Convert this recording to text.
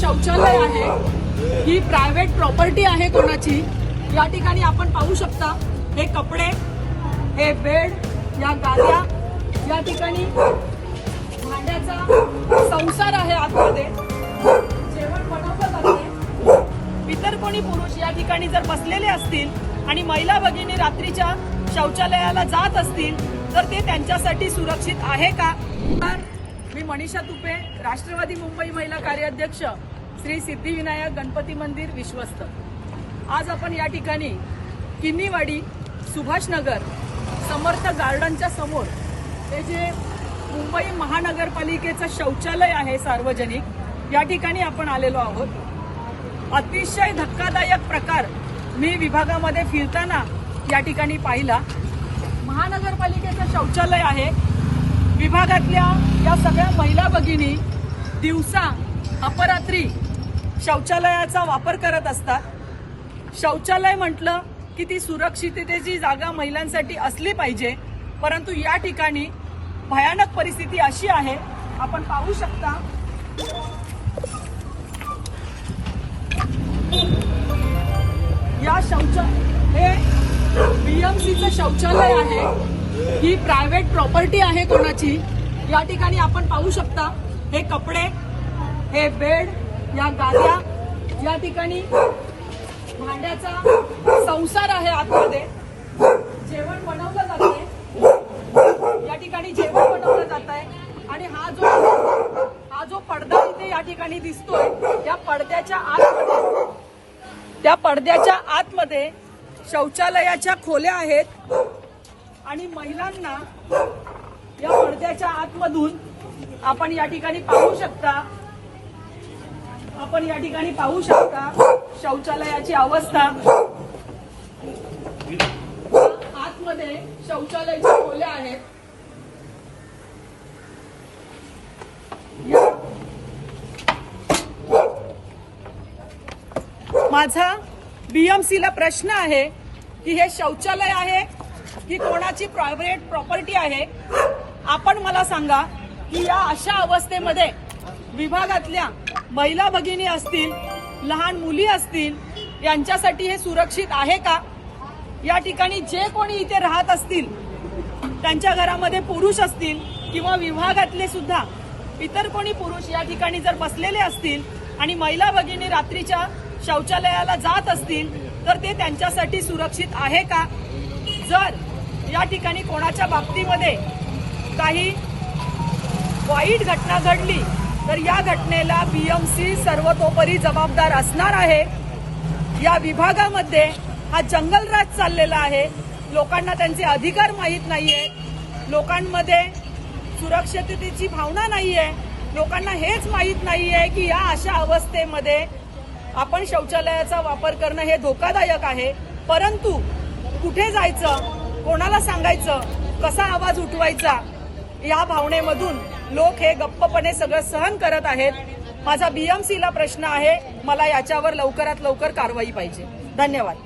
शौचालय आहे ही private property आहे कोणाची? या ठिकाणी आपण पाहू शकता हे कपडे हे बेड या गाद्या या ठिकाणी भांड्याचा संसार आहे आतमध्ये. जेवण बनवलं जाते इतर कोणी पुरुष या ठिकाणी जर बसलेले असतील आणि महिला भगिनी रात्रीच्या शौचालयाला जात असतील तर ते त्यांच्यासाठी सुरक्षित आहे का? मी मनीषा तुपे राष्ट्रवादी मुंबई महिला कार्याध्यक्ष श्री सिद्धिविनायक गणपती मंदिर विश्वस्त. आज आपण या ठिकाणी किन्नीवाडी सुभाषनगर समर्थ गार्डनच्या समोर हे जे मुंबई महानगरपालिकेचं शौचालय आहे सार्वजनिक या ठिकाणी आपण आलेलो आहोत. अतिशय धक्कादायक प्रकार मी विभागामध्ये फिरताना या ठिकाणी पाहिला. महानगरपालिकेचं शौचालय आहे. विभागातल्या या सगळ्या महिला भगिनी दिवसा अपरात्री शौचालयाचा वापर करत असतात. शौचालय म्हटलं की ती सुरक्षिततेची जागा महिलांसाठी असली पाहिजे. परंतु या ठिकाणी भयानक परिस्थिती अशी आहे. आपण पाहू शकता. या शौच हे बीएमसीचं शौचालय आहे. ही प्रायव्हेट प्रॉपर्टी आहे कोणाची? या ठिकाणी आपण पाहू शकता हे कपडे हे बेड या गाद्या या ठिकाणी भांड्याचा संसार आहे आतमध्ये. जेवण बनवलं जाते या ठिकाणी जेवण बनवलं जात आहे. आणि हा जो हा जो पडदा इथे या ठिकाणी दिसतोय या पडद्याच्या आतमध्ये त्या पडद्याच्या आतमध्ये शौचालयाच्या खोल्या आहेत. आणि महिलांना या पडद्याच्या आतमधून आपण या ठिकाणी पाहू शकता आपण या ठिकाणी पाहू शकता शौचालयाची अवस्था. आतमध्ये शौचालयाच्या खोल्या आहेत. माझा बीएमसी ला प्रश्न आहे की हे शौचालय आहे की कोणाची प्रायव्हेट प्रॉपर्टी आहे आपण मला सांगा की या अशा अवस्थेमध्ये विभागातल्या महिला भगिनी असतील लहान मुली असतील यांच्यासाठी हे सुरक्षित आहे का? या ठिकाणी जे कोणी इथे राहत असतील त्यांच्या घरामध्ये पुरुष असतील किंवा विभागातले सुद्धा इतर कोणी पुरुष या ठिकाणी जर बसलेले असतील आणि महिला भगिनी रात्रीच्या शौचालयाला जात असतील तर ते त्यांच्यासाठी सुरक्षित आहे का? जर या ठिकाणी कोणाच्या बाबतीमध्ये काही वाईट घटना घडली तर या घटनेला बीएमसी सर्वतोपरी जबाबदार असणार आहे. या विभागामध्ये हा जंगलराज चाललेला आहे. लोकांना त्यांचे अधिकार माहीत नाहीये. लोकांमध्ये सुरक्षिततेची भावना नाहीये. लोकांना हेच माहीत नाहीये की या अशा अवस्थेमध्ये आपण शौचालयाचा वापर करणं हे धोकादायक आहे. परंतु कुठे जायचं? कोणाला सांगायचं? कसा आवाज उठवायचा? या भावनेमधून लोक हे गप्पपणे सगळं सहन करत आहेत. माझा बीएमसीला प्रश्न आहे. मला याच्यावर लवकरात लवकर कारवाई पाहिजे. धन्यवाद.